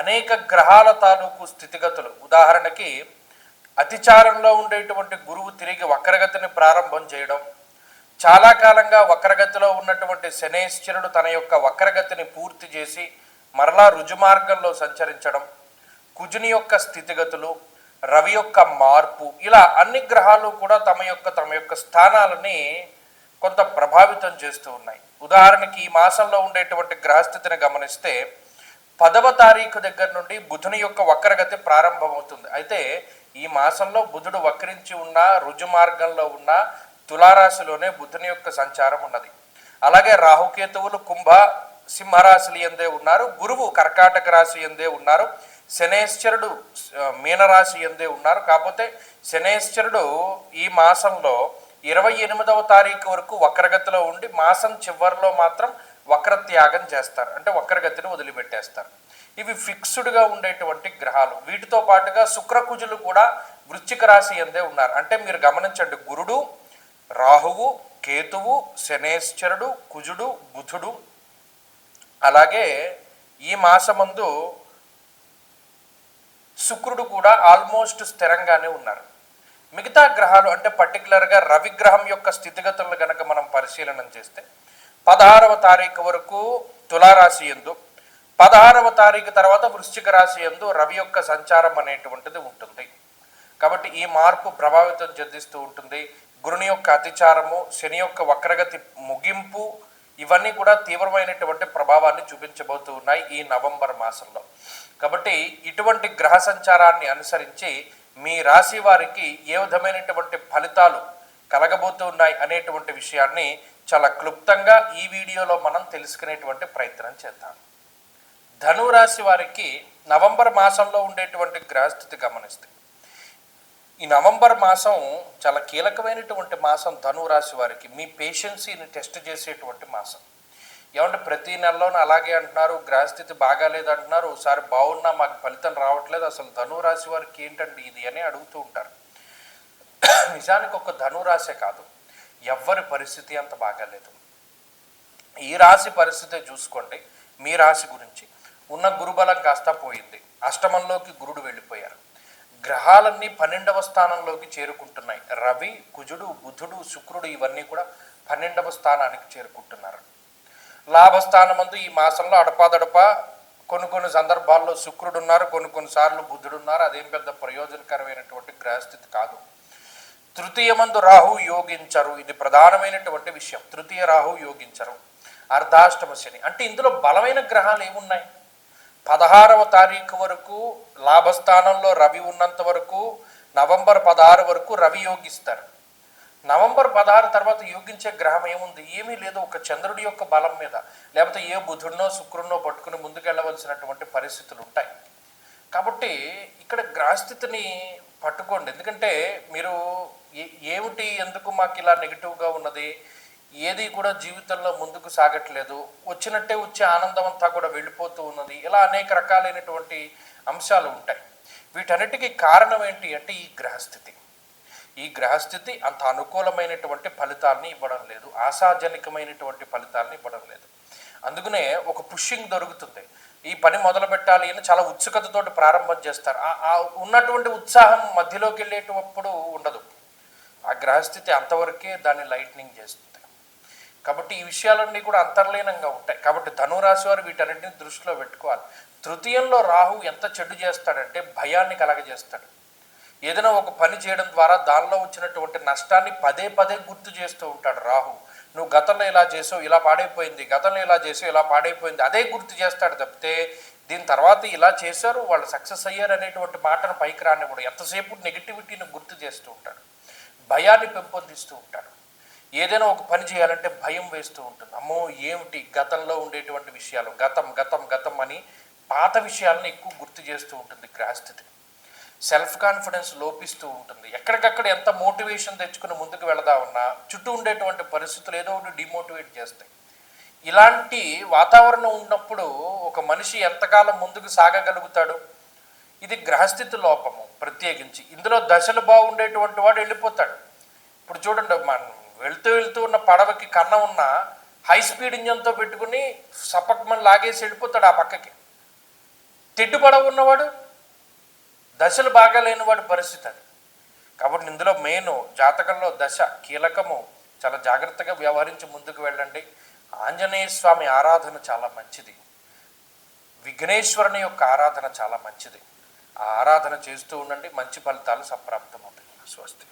అనేక గ్రహాల తాలూకు స్థితిగతులు. ఉదాహరణకి అతిచారంలో ఉండేటువంటి గురువు తిరిగి వక్రగతిని ప్రారంభం చేయడం చాలా కాలంగా వక్రగతిలో ఉన్నటువంటి శనేశ్వరుడు తన యొక్క వక్రగతిని పూర్తి చేసి మరలా రుజుమార్గంలో సంచరించడం కుజుని యొక్క స్థితిగతులు రవి యొక్క మార్పు ఇలా అన్ని గ్రహాలు కూడా తమ యొక్క తమ యొక్క స్థానాలని కొంత ప్రభావితం చేస్తూ ఉన్నాయి. ఉదాహరణకి ఈ మాసంలో ఉండేటువంటి గ్రహస్థితిని గమనిస్తే పదవ తారీఖు దగ్గర నుండి బుధుని యొక్క వక్రగతి ప్రారంభమవుతుంది. అయితే ఈ మాసంలో బుధుడు వక్రించి ఉన్న రుజు మార్గంలో ఉన్న తులారాశిలోనే బుధుని యొక్క సంచారం ఉన్నది. అలాగే రాహుకేతువులు కుంభ సింహరాశులు ఎందే ఉన్నారు. గురువు కర్కాటక రాశి ఎందే ఉన్నారు. శనేశ్వరుడు మీనరాశి ఎందే ఉన్నారు. కాకపోతే శనేశ్వరుడు ఈ మాసంలో ఇరవై ఎనిమిదవ తారీఖు వరకు వక్రగతిలో ఉండి మాసం చివరిలో మాత్రం వక్రత్యాగం చేస్తారు. అంటే వక్రగతిని వదిలిపెట్టేస్తారు. ఇవి ఫిక్స్డ్గా ఉండేటువంటి గ్రహాలు. వీటితో పాటుగా శుక్రకుజులు కూడా వృశ్చిక రాశి ఎందే ఉన్నారు. అంటే మీరు గమనించండి గురుడు రాహువు కేతువు శనేశ్వరుడు కుజుడు బుధుడు అలాగే ఈ మాసమందు శుక్రుడు కూడా ఆల్మోస్ట్ స్థిరంగానే ఉన్నారు. మిగతా గ్రహాలు అంటే పర్టికులర్గా రవి గ్రహం యొక్క స్థితిగతులను కనుక మనం పరిశీలన చేస్తే పదహారవ తారీఖు వరకు తులారాశి ఎందు పదహారవ తారీఖు తర్వాత వృశ్చిక రాశి ఎందు రవి యొక్క సంచారం అనేటువంటిది ఉంటుంది. కాబట్టి ఈ మార్పు ప్రభావితం చెందిస్తూ ఉంటుంది. గురుని యొక్క అతిచారము శని యొక్క వక్రగతి ముగింపు ఇవన్నీ కూడా తీవ్రమైనటువంటి ప్రభావాన్ని చూపించబోతూ ఉన్నాయి ఈ నవంబర్ మాసంలో. కాబట్టి ఇటువంటి గ్రహ సంచారాన్ని అనుసరించి మీ రాశి వారికి ఏ విధమైనటువంటి ఫలితాలు కలగబోతున్నాయి అనేటువంటి విషయాన్ని చాలా క్లుప్తంగా ఈ వీడియోలో మనం తెలుసుకునేటువంటి ప్రయత్నం చేద్దాం. ధనురాశి వారికి నవంబర్ మాసంలో ఉండేటువంటి గ్రహస్థితి గమనిస్తే ఈ నవంబర్ మాసం చాలా కీలకమైనటువంటి మాసం ధనురాశి వారికి మీ పేషెన్సీని టెస్ట్ చేసేటువంటి మాసం. ఏమంటే ప్రతి నెలలోనూ అలాగే అంటున్నారు గ్రహస్థితి బాగాలేదు అంటున్నారు ఒకసారి బాగున్నా మాకు ఫలితం రావట్లేదు అసలు ధనురాశి వారికి ఏంటండి ఇది అని అడుగుతూ ఉంటారు. నిజానికి ఒక ధనురాశే కాదు. ఎవ్వరి పరిస్థితి అంత బాగాలేదు. ఈ రాశి పరిస్థితి చూసుకోండి. మీ రాశి గురించి ఉన్న గురుబలం కాస్త పోయింది. అష్టమంలోకి గురుడు వెళ్ళిపోయారు. గ్రహాలన్నీ పన్నెండవ స్థానంలోకి చేరుకుంటున్నాయి. రవి కుజుడు బుధుడు శుక్రుడు ఇవన్నీ కూడా పన్నెండవ స్థానానికి చేరుకుంటున్నారు. లాభస్థానమందు ఈ మాసంలో అడపాదడప కొన్ని కొన్ని సందర్భాల్లో శుక్రుడు ఉన్నారు కొన్ని కొన్నిసార్లు బుధుడు ఉన్నారు అదేం పెద్ద ప్రయోజనకరమైనటువంటి గ్రహస్థితి కాదు. తృతీయమందు రాహు యోగించరు. ఇది ప్రధానమైనటువంటి విషయం. తృతీయ రాహు యోగించరు. అర్ధాష్టమ శని. అంటే ఇందులో బలమైన గ్రహాలు ఏమున్నాయి? పదహారవ తారీఖు వరకు లాభస్థానంలో రవి ఉన్నంత వరకు నవంబర్ పదహారు వరకు రవి యోగిస్తారు. నవంబర్ పదహారు తర్వాత యోగించే గ్రహం ఏముంది? ఏమీ లేదు. ఒక చంద్రుడి యొక్క బలం మీద. లేకపోతే ఏ బుధుడినో శుక్రుడినో పట్టుకుని ముందుకెళ్ళవలసినటువంటి పరిస్థితులు ఉంటాయి. కాబట్టి ఇక్కడ గ్రహస్థితిని పట్టుకోండి. ఎందుకంటే మీరు ఏ- ఏమిటి ఎందుకు మాకు ఇలా నెగిటివ్గా ఉన్నది? ఏది కూడా జీవితంలో ముందుకు సాగట్లేదు. వచ్చినట్టే వచ్చే ఆనందం అంతా కూడా వెళ్ళిపోతూ ఉన్నది. ఇలా అనేక రకాలైనటువంటి అంశాలు ఉంటాయి. వీటన్నిటికీ కారణం ఏంటి అంటే ఈ గ్రహస్థితి. ఈ గ్రహస్థితి అంత అనుకూలమైనటువంటి ఫలితాలని ఇవ్వడం లేదు. ఆశాజనకమైనటువంటి ఫలితాలని ఇవ్వడం లేదు. అందుకనే ఒక పుషింగ్ దొరుకుతుంది. ఈ పని మొదలు పెట్టాలి అని చాలా ఉత్సుకతతోటి ప్రారంభం చేస్తారు. ఆ- ఆ ఉన్నటువంటి ఉత్సాహం మధ్యలోకి వెళ్ళేటప్పుడు ఉండదు. ఆ గ్రహస్థితి అంతవరకే దాన్ని లైట్నింగ్ చేస్తుంది. కాబట్టి ఈ విషయాలన్నీ కూడా అంతర్లీనంగా ఉంటాయి. కాబట్టి ధనురాశి వారు వీటన్నిటిని దృష్టిలో పెట్టుకోవాలి. తృతీయంలో రాహు ఎంత చెడు చేస్తాడంటే భయాన్ని కలగజేస్తాడు. ఏదైనా ఒక పని చేయడం ద్వారా దానిలో వచ్చినటువంటి నష్టాన్ని పదే పదే గుర్తు చేస్తూ ఉంటాడు రాహు. నువ్వు గతంలో ఇలా చేసావు ఇలా పాడైపోయింది గతంలో ఇలా చేసావు ఇలా పాడైపోయింది అదే గుర్తు చేస్తాడు తప్పితే దీని తర్వాత ఇలా చేశారు వాళ్ళు సక్సెస్ అయ్యారు అనేటువంటి మాటను పైకి రానివ్వడు. ఎంతసేపు నెగిటివిటీని గుర్తు చేస్తూ ఉంటాడు. భయాన్ని పెంపొందిస్తూ ఉంటాడు. ఏదైనా ఒక పని చేయాలంటే భయం వేస్తూ ఉంటుంది. అమ్మో ఏమిటి గతంలో ఉండేటువంటి విషయాలు? గతం గతం గతం అని పాత విషయాలను ఎక్కువ గుర్తు చేస్తూ ఉంటుంది గ్రాస్థితి సెల్ఫ్ కాన్ఫిడెన్స్ లోపిస్తూ ఉంటుంది. ఎక్కడికక్కడ ఎంత మోటివేషన్ తెచ్చుకుని ముందుకు వెళదా ఉన్నా చుట్టూ ఉండేటువంటి పరిస్థితులు ఏదో ఒకటి డిమోటివేట్ చేస్తాయి. ఇలాంటి వాతావరణం ఉన్నప్పుడు ఒక మనిషి ఎంతకాలం ముందుకు సాగగలుగుతాడు? ఇది గ్రహస్థితి లోపము ప్రత్యేకించి. ఇందులో దశలు బాగుండేటువంటి వాడు వెళ్ళిపోతాడు. ఇప్పుడు చూడండి మనం వెళ్తూ వెళ్తూ ఉన్న పడవకి కన్న ఉన్న హై స్పీడ్ ఇంజన్తో పెట్టుకుని సపక్మని లాగేసి వెళ్ళిపోతాడు ఆ పక్కకి. తెడ్డు పడవ ఉన్నవాడు దశలు బాగా లేనివాడి పరిస్థితి అది. కాబట్టి ఇందులో మెయిన్ జాతకంలో దశ కీలకము చాలా జాగ్రత్తగా వ్యవహరించి ముందుకు వెళ్ళండి. ఆంజనేయ స్వామి ఆరాధన చాలా మంచిది. విఘ్నేశ్వరుని యొక్క ఆరాధన చాలా మంచిది. ఆ ఆరాధన చేస్తూ ఉండండి మంచి ఫలితాలు సంప్రాప్తమవుతాయి. స్వస్తి.